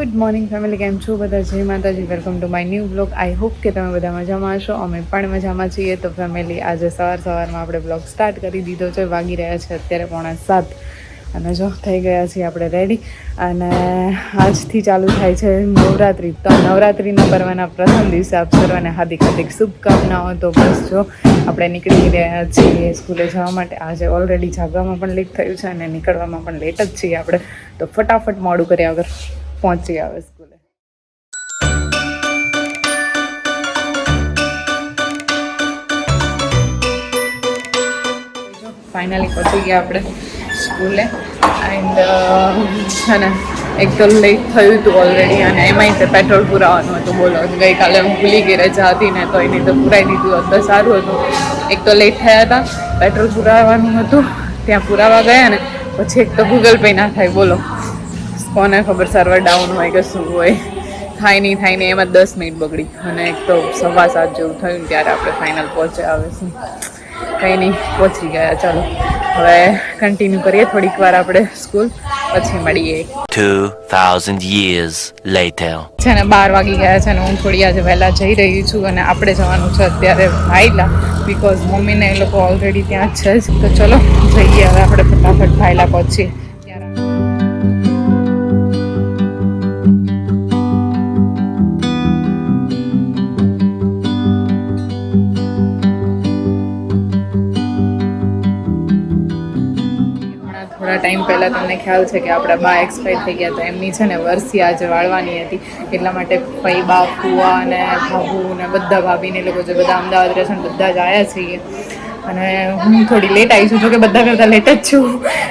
Good morning family કેમ છો બધા? જય માતાજી. Welcome to my new blog I hope કે તમે બધા મજામાં હશો. અમે પણ મજામાં છીએ. તો ફેમિલી આજે સવાર સવારમાં આપણે બ્લોગ સ્ટાર્ટ કરી દીધો છે. વાગી રહ્યા છે અત્યારે પોણા સાત. અને જો, થઈ ગયા છીએ આપણે રેડી અને આજથી ચાલુ થાય છે નવરાત્રિ. તો નવરાત્રિના પર્વના પ્રથમ દિવસે આપ સર્વને હાર્દિક હાર્દિક શુભકામનાઓ. તો બસ જો, આપણે નીકળી રહ્યા છીએ સ્કૂલે જવા માટે. આજે ઓલરેડી જાગવામાં પણ લેટ થયું છે અને નીકળવામાં પણ લેટ જ છીએ આપણે. તો ફટાફટ મોડું કર્યા વગર પહોંચી આવે સ્કૂલે ફાઇનલી પહોંચી ગયા આપણે સ્કૂલે એન્ડ છે ને, એક તો લેટ થયું હતું ઓલરેડી અને એમાંય તે પેટ્રોલ પુરાવાનું હતું, બોલો ગઈકાલે હું ભૂલી ગઈ રજા હતી ને તો એની તો પુરાઈ દીધું હતું સારું હતું. એક તો લેટ થયા હતા પેટ્રોલ પુરાવાનું હતું, ત્યાં પુરાવા ગયા ને, પછી એક તો ગૂગલ પે ના થાય, બોલો. કોને ખબર સર્વર ડાઉન હોય કે શું હોય. થાય નહીં થાય નહીં એમાં દસ મિનિટ બગડી. અને એક તો સવા સાત જેવું થયું ને ત્યારે આપણે ફાઇનલ પહોંચ્યા આવે છે. કંઈ નહીં પહોંચી ગયા ચાલો. હવે કન્ટિન્યુ કરીએ થોડીક વાર આપણે સ્કૂલ પછી મળીએ. 2,000 years later. છે ને બાર વાગી ગયા છે ને હું થોડી આજે વહેલા જઈ રહી છું અને આપણે જવાનું છે અત્યારે ભાઈલા બીકોઝ મમ્મીને એ લોકો ઓલરેડી ત્યાં છે. જ તો ચલો જઈએ હવે આપણે ફટાફટ ભાઈલા પહોંચીએ. ટાઈમ પહેલાં તમને ખ્યાલ છે કે આપણા બા એક્સપાયર થઈ ગયા તો એમની છે ને વરસી આજે વાળવાની હતી. એટલા માટે ભાઈ બા, ફુવા અને ભાભુ ને બધા ભાભીને લોકો જે બધા અમદાવાદ રહે છે ને બધા જ આવ્યા છીએ. અને હું થોડી લેટ આવી છું જોકે બધા કરતાં લેટ જ છું.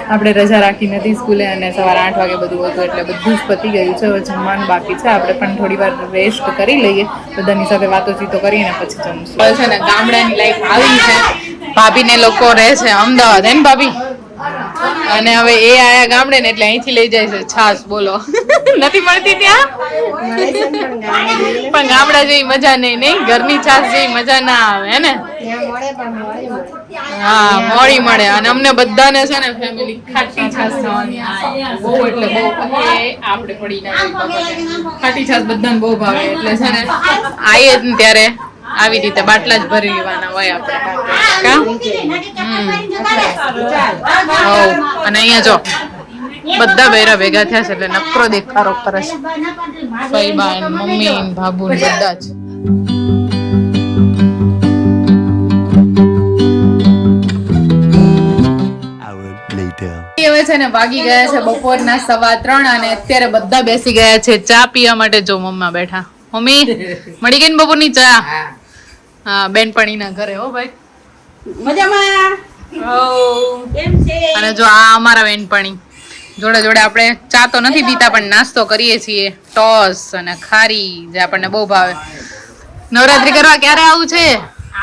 આપણે રજા રાખી નથી સ્કૂલે અને સવારે આઠ વાગે બધું હતું એટલે બધું જ પતી ગયું છે. જમવાનું બાકી છે. આપણે પણ થોડી વાર રેસ્ટ કરી લઈએ. બધાની સાથે વાતોચીતો કરીને પછી જમશું. છે ને ગામડાની લાઈફ આવી છે. ભાભીને લોકો રહે છે અમદાવાદ. એમ ભાભી? અને હવે એ આયા ગામડે ને એટલે અહીંથી લઈ જાય છે. છાસ બોલો. નથી મળતી ત્યાં? પણ ગામડા જેવી મજા નહીં નહીં? ઘરની છાસ જેવી મજા ના આવે, હે ને? હા, મોડી મળે. અને અમને બધાને છે ને ફેમિલી ખાટી છાસ ખાવાની બહુ એટલે બહુ આપણે પડી ખાટી છાસ બધાને બહુ ભાવે. એટલે છે ને આવીએ ત્યારે. આવી રીતે બાટલા જ ભરી લેવાના હોય આપણે. અને અહીંયા જો બધા બૈરા ભેગા થયા છે એટલે નકરો દેખારો કરે છે. ભાઈબાન મમ્મી ભાભુ બધા જ. છે ને વાગી ગયા છે બપોરના સવા ત્રણ અને અત્યારે બધા બેસી ગયા છે ચા પીવા માટે જો મમ્મા બેઠા. મમ્મી મળી ગઈ ને બપોરની ચા? હા. બેનપણીના ઘરે હો ભાઈ. મજામાં. અને જો આ અમારા બેનપણી. જોડે જોડે આપણે ચા તો નથી પીતા પણ નાસ્તો કરીએ છીએ. ટોસ અને ખારી જે આપણને બહુ ભાવે. નવરાત્રી કરવા ક્યારે આવું છે?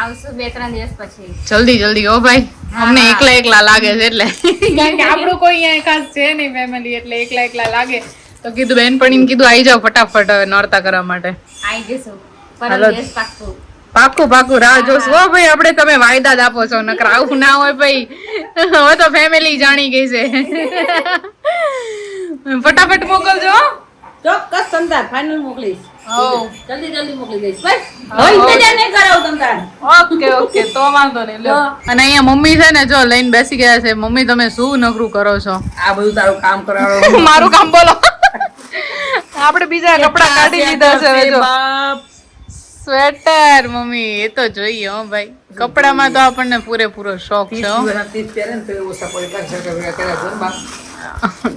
આવશું બે ત્રણ દિવસ પછી. જલ્દી જલ્દી હો ભાઈ. અમને એકલા એકલા લાગે છે એટલે. કારણ કે આપણું કોઈ અહીંયા ખાસ છે નહીં ફેમિલી એટલે એકલા એકલા લાગે. તો કીધું બેનપણીને કીધું આવી જાવ ફટાફટ હવે નોરતા કરવા માટે. આવી જશું પાક્કું. પાકું પાકું રાહ જોશું. હો. ભાઈ આપણે તમે વાયદા જ આપો છો નકર આવું ના હોય ભાઈ. હવે તો ફેમિલી જાણી ગઈ છે. ફટાફટ મોકલજો. ચોક્કસ સંતાન ફાઇનલ મોકલીશ. જલ્દી જલ્દી મોકલી દઈશ. બસ. હવે ઇંતજાર નહીં કરાવું તમતાર. ઓકે ઓકે તો વાંધો નહીં. લ્યો. અને અહીંયા મમ્મી છે ને જો લઈને બેસી ગયા છે. મમ્મી તમે શું નકરું કરો છો? આ બધું તારું કામ કરાવો મારું કામ બોલો. આપણે બીજા કપડા કાઢી લીધા છે જો સ્વેટર મમ્મી એ તો જોઈએ હો ભાઈ. કપડામાં તો આપણને પૂરેપૂરો શોખ છે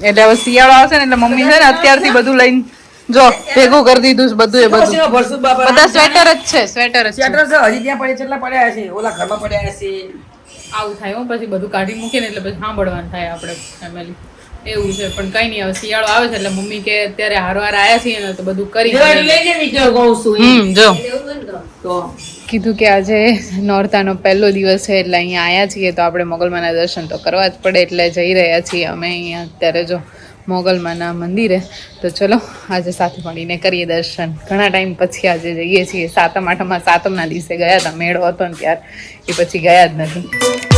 એટલે હવે શિયાળો આવશે ને એટલે મમ્મી છે ને અત્યારથી બધું લઈને જો ભેગું કરી દીધું છે બધું. એ બધું બધા સ્વેટર જ છે સ્વેટર જ છે. આવું થાય હો પછી બધું કાઢી મૂકીને એટલે પછી સાંભળવાનું થાય આપણે ફેમિલી એવું છે પણ કઈ નહીં હવે શિયાળો આવે છે એટલે મમ્મી કે અત્યારે હારવાર આવ્યા છીએ ને તો બધું કરી હમ જો. કીધું કે આજે નોરતાનો પહેલો દિવસ છે એટલે અહીંયા આવ્યા છીએ તો આપણે મોગલમાના દર્શન તો કરવા જ પડે એટલે જઈ રહ્યા છીએ અમે અહીંયા. અત્યારે જો મોગલમાના મંદિરે. તો ચલો આજે સાથે મળીને કરીએ દર્શન. ઘણા ટાઈમ પછી આજે જઈએ છીએ. સાતમ આઠમમાં સાતમના દિવસે ગયા હતા. મેળો હતો ને ત્યાર. એ પછી ગયા જ નથી.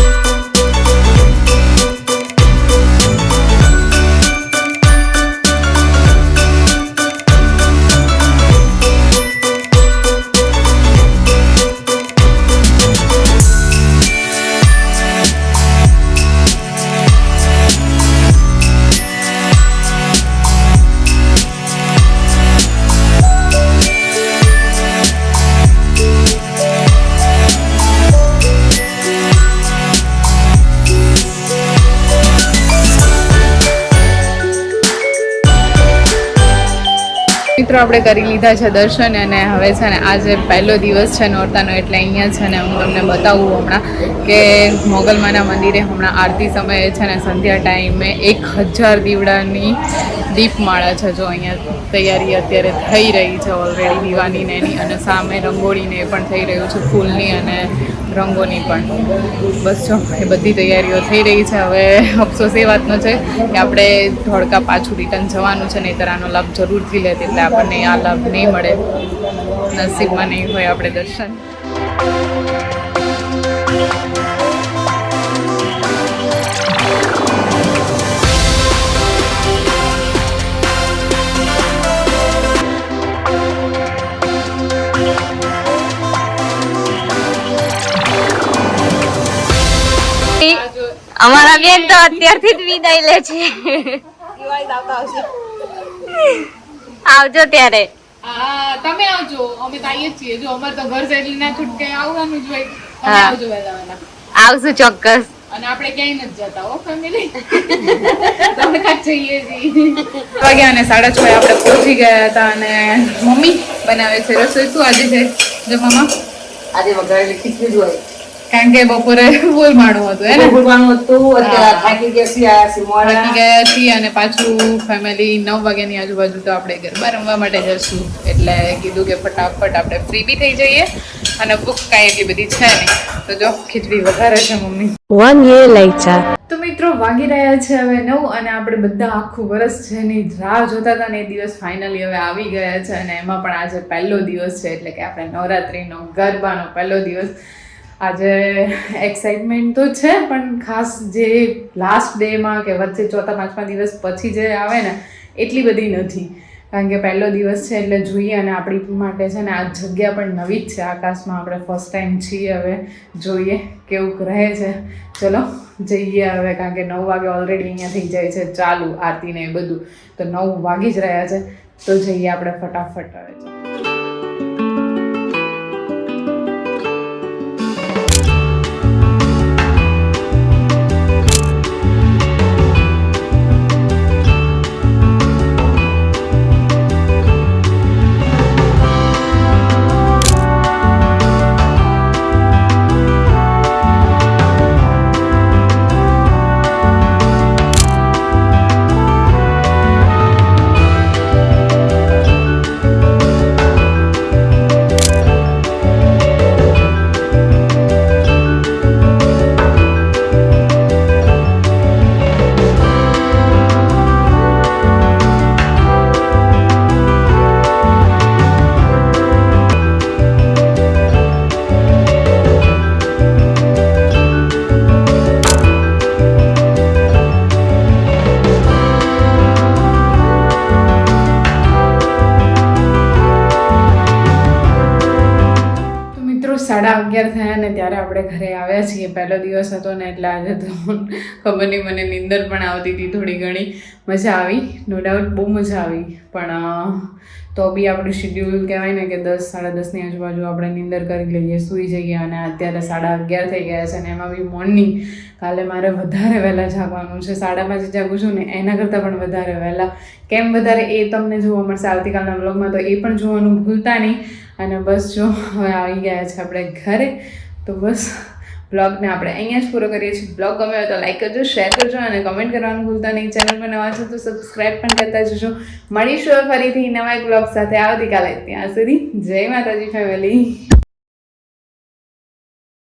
મિત્રો આપણે કરી લીધા છે દર્શન અને હવે છે ને આજે પહેલો દિવસ છે નોરતાનો, એટલે અહીંયા છે ને હું તમને બતાવું હમણાં કે મોગલમાના મંદિરે હમણાં આરતી સમયે છે ને સંધ્યા ટાઈમે એક હજાર દીવડાની દીપમાળા છે જો અહીંયા તૈયારી અત્યારે થઈ રહી છે ઓલરેડી દીવાની એની અને સામે રંગોળીને એ પણ થઈ રહ્યું છે, ફૂલની અને રંગોની પણ. બસ જો, એ બધી તૈયારીઓ થઈ રહી છે. હવે અફસોસ એ વાતનો છે કે આપણે ધોળકા પાછું રિટર્ન જવાનું છે, નહીંતર આનો લાભ જરૂરથી લેત એટલે આપણને આ લાભ નહીં મળે. નસીબમાં નહીં હોય આપણે દર્શન. અમારા બેન તો અત્યારથી જ વિદાય લે છે. આવજો ત્યારે. તમે આવજો. અમે તો આવીએ જ છીએ. જો અમારે તો ઘર છે એટલે ના છૂટકે આવવાનું જ હોય. તમે આવજો વહેલા વહેલા. આવશું ચોક્કસ. અને આપણે ક્યાંય નથી જતા હો ફેમિલી તમે કાંઈ જઈએ છીએ વાગ્યા અને સાડા છ આપણે પહોંચી ગયા હતા અને મમ્મી બનાવે છે રસોઈ. શું આજે છે? જો મમ્મા આજે વઘારેલી ખીચડી જ હોય. કારણ કે બપોરે ફૂલ માણું હતું એને ફૂલવાનું હતું અત્યારે થાકી ગયા છીએ આયા છીએ મોડા. થાકી ગયા છીએ અને પાછું ફેમિલી નવ વાગ્યાની આજુબાજુ તો આપણે ગરબા રમવા માટે જશું. એટલે કીધું કે ફટાફટ આપણે ફ્રી બી થઈ જઈએ અને બુક કાંઈ એટલી બધી છે નહીં. તો જો ખીચડી વધારે છે મમ્મી. One year later. તો મિત્રો વાગી રહ્યા છે હવે નવ અને આપણે બધા આખું વરસ છે એની રાહ જોતા હતા ને એ દિવસ ફાઇનલી હવે આવી ગયા છે અને એમાં પણ આજે પહેલો દિવસ છે એટલે કે આપણે નવરાત્રિનો ગરબાનો પહેલો દિવસ. આજે એક્સાઇટમેન્ટ તો છે, પણ ખાસ જે લાસ્ટ ડેમાં કે વચ્ચે ચોથા, પાંચમા દિવસ પછી જે આવે ને, એટલી બધી નથી. કારણ કે પહેલો દિવસ છે એટલે જોઈએ અને આપણી માટે છે ને આ જગ્યા પણ નવી જ છે. આકાશમાં આપણે ફર્સ્ટ ટાઈમ છીએ હવે. જોઈએ કેવું રહે છે. ચલો, જઈએ હવે, કારણ કે નવ વાગે ઓલરેડી અહીંયા થઈ જાય છે ચાલુ આરતી ને એ બધું. તો નવ વાગી જ રહ્યા છે. તો જઈએ આપણે ફટાફટ હવે. સાડા અગિયાર થયા ને ત્યારે આપણે ઘરે આવ્યા છીએ. પહેલો દિવસ હતો ને એટલે આજે તો ખબર નહીં, મને નીંદર પણ આવતી હતી થોડી ઘણી. મજા આવી નો ડાઉટ બહુ મજા આવી. પણ તો બી આપણું શિડ્યુલ કહેવાય ને કે દસ, સાડા દસની આજુબાજુ આપણે નીંદર કરી લઈએ, સૂઈ જઈએ અને અત્યારે સાડા અગિયાર થઈ ગયા છે અને એમાં બી મોર્નિંગ કાલે મારે વધારે વહેલા જાગવાનું છે. સાડા પાંચે જાગું છું ને એના કરતાં પણ વધારે વહેલા. કેમ વધારે એ તમને જોવા મળશે. આવતીકાલના બ્લોગમાં તો એ પણ જોવાનું ભૂલતા નહીં. અને બસ જો હવે આવી ગયા છે આપણે ઘરે, તો બસ બ્લોગને આપણે અહીંયા જ પૂરો કરીએ છીએ. બ્લોગ ગમે હોય તો લાઈક કરજો શેર કરજો અને કમેન્ટ કરવાનું ભૂલતા નહીં. ચેનલ પર નવા છો તો સબસ્ક્રાઈબ પણ કરતા જજો. મળીશું ફરીથી નવા એક બ્લોગ સાથે. આવતીકાલે ત્યાં સુધી જય માતાજી ફેમિલી